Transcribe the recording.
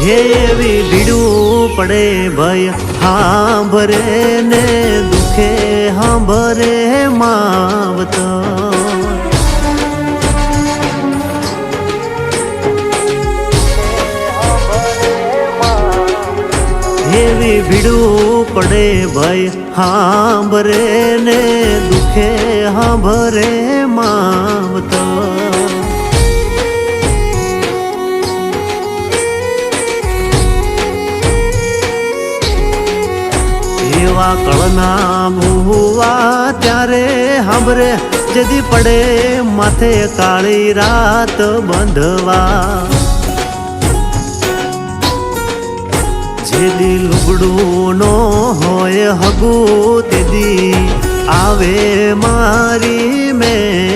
હે એવી ભીડું પડે ભય. હાંભરે ને દુખે હાંભરે માવતર એવી ભીડું પડે ભય. હાંભરે ને દુખે હાંભરે માવતર એવા કળના મુવા ત્યારે હમરે જેદી પડે માથે કાળી રાત બંધવા. જેદી લુગડું નો હોય હગું તેદી, આવે મારી મેલડી